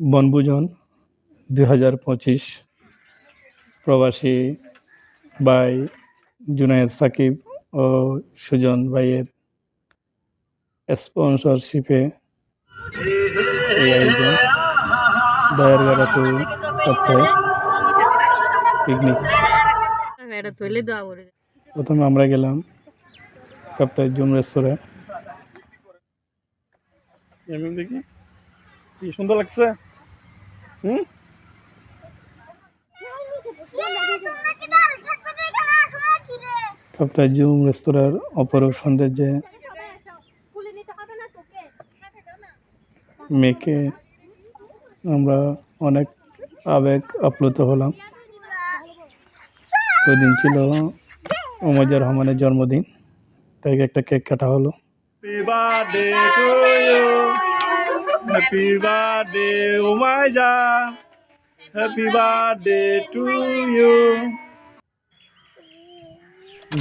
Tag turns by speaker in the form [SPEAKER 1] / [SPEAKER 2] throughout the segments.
[SPEAKER 1] বনভোজন দুই হাজার পঁচিশ প্রবাসী ভাই জুনায়েদ সাকিব ও সুজন ভাইয়ের স্পন্সরশিপে টু সপ্তাহে পিকনিক প্রথমে আমরা গেলাম কাপ্তাই জুম রেস্তোরাঁ।
[SPEAKER 2] দেখি কি সুন্দর লাগছে? হুম?
[SPEAKER 1] জুম রেস্তোরাঁর অপরূপ সৌন্দর্যে মেয়েকে আমরা অনেক আবেগ আপ্লুত হলাম। ওই দিন ছিল ওমজার রহমানের জন্মদিন, তাই একটা কেক কাটা হলো।
[SPEAKER 2] Happy birthday happy birthday Umaiza happy birthday to you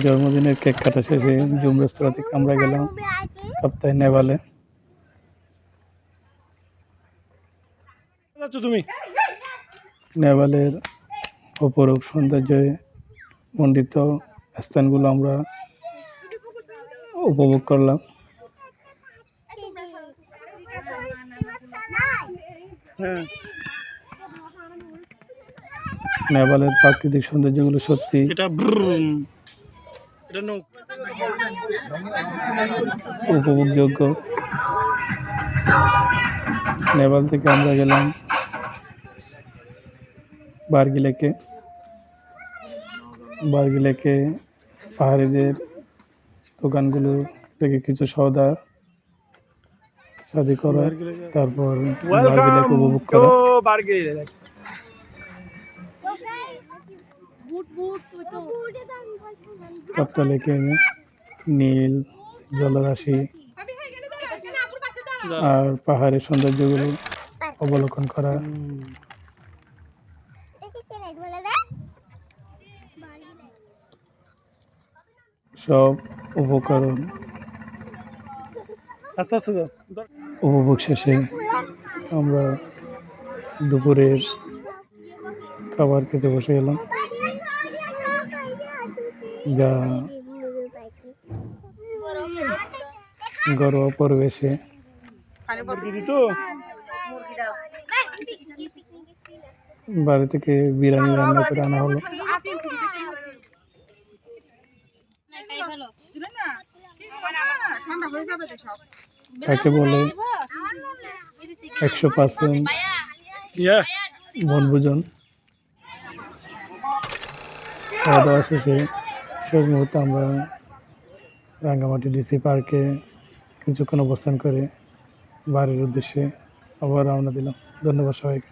[SPEAKER 1] জন্মদিনের কেক কাটা শেষে জুম রেস্তোরাঁ থেকে আমরা গেলাম নেভালে
[SPEAKER 2] যাচ্ছ তুমি?
[SPEAKER 1] নেভালের অপরূপ সৌন্দর্যে মণ্ডিত স্থানগুলো আমরা উপভোগ করলাম।
[SPEAKER 2] হ্যাঁ।
[SPEAKER 1] নেপালের প্রাকৃতিক সৌন্দর্যগুলো সত্যি।
[SPEAKER 2] এটা
[SPEAKER 1] উপভোগযোগ্য। নেপাল থেকে আমরা গেলাম বার্গি লেকে। বার্গি লেকে পাহাড়িদের দোকানগুলো থেকে কিছু সওদা শাদি করা তারপর বার্গি উপভোগ করা। কাপ্তা লেকে নীল জলরাশি আর পাহাড়ের সৌন্দর্যগুলো অবলোকন করা। সব উপকরণ।
[SPEAKER 2] আস্তে আস্তে
[SPEAKER 1] উপভোগ শেষে আমরা দুপুরের খাবার খেতে বসে গেলাম যা ঘরোয়া পরিবেশে। বাড়ি থেকে বিরিয়ানি রান্না করে আনা হলো। তাকে বলে? একশো পার্সেন্ট বনভোজন খাওয়া দাওয়া শেষে শেষ মুহূর্তে আমরা রাঙ্গামাটি ডিসি পার্কে কিছুক্ষণ অবস্থান করে বাড়ির উদ্দেশ্যে আবার রওনা দিলাম। ধন্যবাদ সবাইকে।